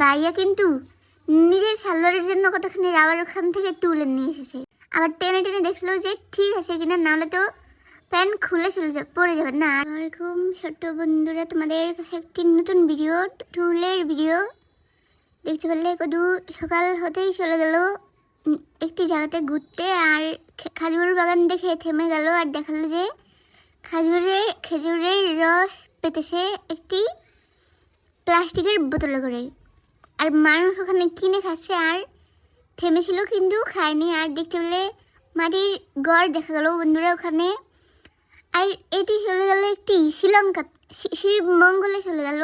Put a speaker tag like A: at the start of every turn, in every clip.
A: ভাইয়া কিন্তু নিজের সালোয়ারের জন্য কতখানি রাবার ওখান থেকে তুলে নিয়ে এসেছে। আবার টেনে টেনে দেখল যে ঠিক আছে কিনা নাহলে তো প্যান্ট খুলে চলে যাবে, পড়ে যাবে। না আসসালামাইকুম ছোট্ট বন্ধুরা, তোমাদের কাছে একটি নতুন ভিডিও, টুলের ভিডিও। দেখতে পারলে কদু সকাল হতেই চলে গেল একটি জায়গাতে ঘুরতে, আর খাজুর বাগান দেখে থেমে গেল, আর দেখাল যে খাজুরের খেজুরের রস পেতেছে একটি প্লাস্টিকের বোতলে করে। আর মানুষ ওখানে কিনে খাচ্ছে আর থেমেছিল কিন্তু খায়নি। আর দেখতে পেলে মাটির গড় দেখা গেল বন্ধুরা ওখানে। আর এটি চলে গেল একটি শ্রীলঙ্কা শি- শিবমঙ্গলে চলে গেল।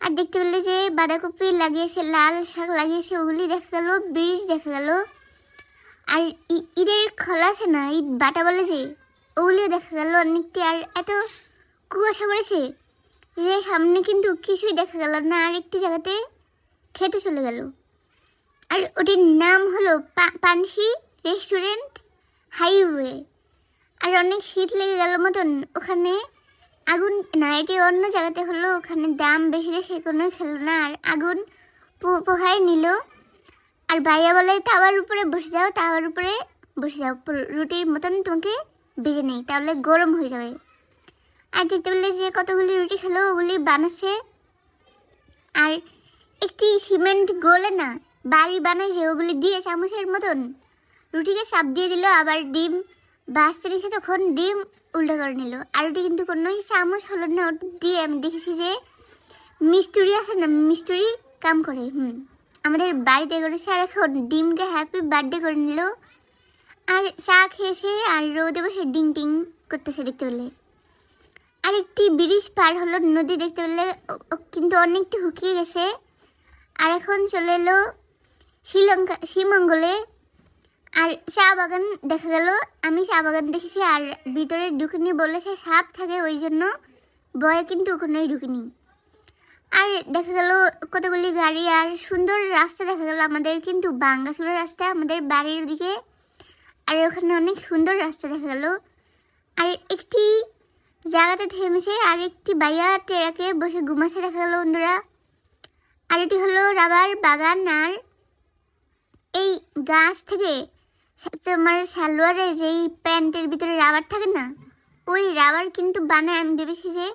A: আর দেখতে পেলে যে বাঁধাকপি লাগিয়েছে, লাল শাক লাগিয়েছে, ওগুলি দেখা গেল বীজ দেখা গেল। আর ঈদের খোলা আছে না ঈদ বাটা বলে যে, ওগুলিও দেখা গেল অনেকটি। আর এত কুয়াশা পড়েছে যে সামনে কিন্তু কিছুই দেখা গেল না। আর একটি জায়গাতে খেতে চলে গেল। আর ওটির নাম হলো পানসি রেস্টুরেন্ট হাইওয়ে। আর অনেক শীত লেগে গেল মতন ওখানে। আগুন না, এটি অন্য জায়গাতে হলো ওখানে দাম বেশি দেখে কোনো খেলো না। আর আগুন পোহায় নিল। আর ভাইয়া বলে, তাওয়ার উপরে বসে যাও, তাওয়ার উপরে বসে যাও। রুটির মতন তোমাকে ভেজে নেই, তাহলে গরম হয়ে যাবে। আর দেখতে পেলে যে কতগুলি রুটি খেলো, ওগুলি বানাচ্ছে। আর একটি সিমেন্ট গোলে না, বাড়ি বানাইছে ওগুলি দিয়ে চামচের মতন। রুটিকে চাপ দিয়ে দিল, আবার ডিম বাঁচতে দিয়েছে তখন ডিম উল্টো করে নিল। আর ওটি কিন্তু কোনোই চামচ হলো না ওটি দিয়ে আমি দেখেছি যে মিস্তুরি আছে না, মিস্তুরি কাম করে, হুম। আমাদের বাড়িতে করেছে আর এখন ডিমকে হ্যাপি বার্থডে করে নিল। আর চা খেয়েছে আর রোদে বসে ডিং টিং করতেছে দেখতে পেলে। আর একটি ব্রিজ পার হলো নদী দেখতে পেলে কিন্তু অনেকটা শুকিয়ে গেছে। আর এখন চলে এলো শ্রীলঙ্কা, শ্রীমঙ্গলে। আর চা বাগান দেখা গেল। আমি চা বাগান দেখেছি আর ভিতরে ঢুকিনি বলেছে সাপ থাকে ওই জন্য। বয়ে কিন্তু ওখানেই ঢুকিনি। আর দেখা গেল কতগুলি গাড়ি আর সুন্দর রাস্তা দেখা গেল আমাদের। কিন্তু বাঙ্গাসুরা রাস্তা আমাদের বাড়ির দিকে। আর ওখানে অনেক সুন্দর রাস্তা দেখা গেল। আর একটি জায়গাতে থেমেছে আর একটি বাইয়া টেরাকে বসে ঘুমাচ্ছে দেখা গেল বন্ধুরা। আর এটি হলো রাবার বাগান আর এই গাছ থেকে তোমার সালোয়ারে যেই প্যান্টের ভিতরে রাবার থাকে না, ওই রাবার কিন্তু বানায়। আমি ভেবেছি যে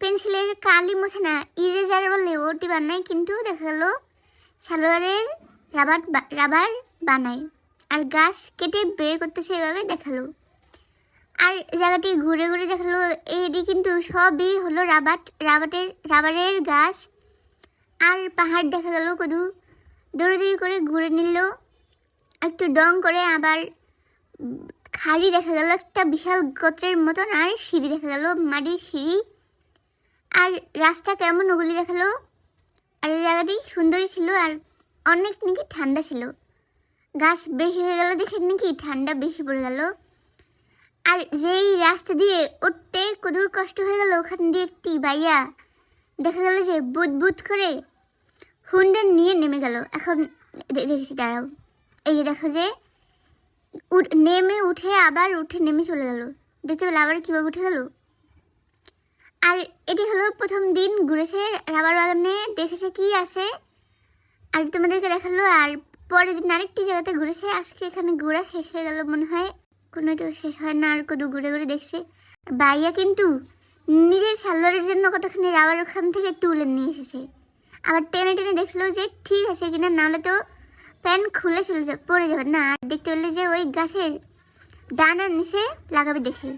A: পেন্সিলের কালি মোছে না ইরেজার বলে ওটি বানায়, কিন্তু দেখা গেল সালোয়ারের রাবার রাবার বানায়। আর গাছ কেটে বের করতেছে এভাবে দেখাল। আর জায়গাটি ঘুরে ঘুরে দেখাল। এটি কিন্তু সবই হলো রাবার রাবারের রাবারের গাছ আর পাহাড় দেখা গেল কদু। দৌড়াদৌড়ি করে ঘুরে নিল। একটু ডং করে আবার খাড়ি দেখা গেল। একটা বিশাল গোত্রের মতন আর সিঁড়ি দেখা গেল, মাটির সিঁড়ি। আর রাস্তা কেমন ওগুলি দেখাল? আর এই জায়গাটি সুন্দরই ছিল আর অনেক নাকি ঠান্ডা ছিল। গাছ বেশি হয়ে গেল দেখে নাকি ঠান্ডা বেশি পড়ে গেল। আর যেই রাস্তা দিয়ে উঠতে কদুর কষ্ট হয়ে গেল, ওখান দিয়ে একটি বাইয়া দেখা গেল যে বুট করে হুন্ডা নিয়ে নেমে গেল। এখন দেখেছি, দাঁড়াও। এই যে দেখো যে নেমে উঠে আবার উঠে নেমে চলে গেল। দেখতে পেলে আবার কীভাবে উঠে গেল? আর এটি হলো প্রথম দিন ঘুরেছে রাবার বাগানে, দেখেছে কি আছে। আর তোমাদেরকে দেখাল, আর পরের দিন আরেকটি জায়গাতে ঘুরেছে। আজকে এখানে ঘোরা শেষ হয়ে গেল মনে হয়। কোনো তো শেষ হয় না, আর কত ঘুরে ঘুরে দেখছে। আর ভাইয়া কিন্তু নিজের সালোয়ারের জন্য কতখানি রাবার ওখান থেকে তুলে নিয়ে এসেছে। আবার টেনে টেনে দেখল যে ঠিক আছে কিনা, নাহলে তো প্যান্ট খুলে চলে যাবে, পড়ে যাবে। না দেখতে পেলে যে ওই গাছের ডানার নিচে লাগাবে দেখে।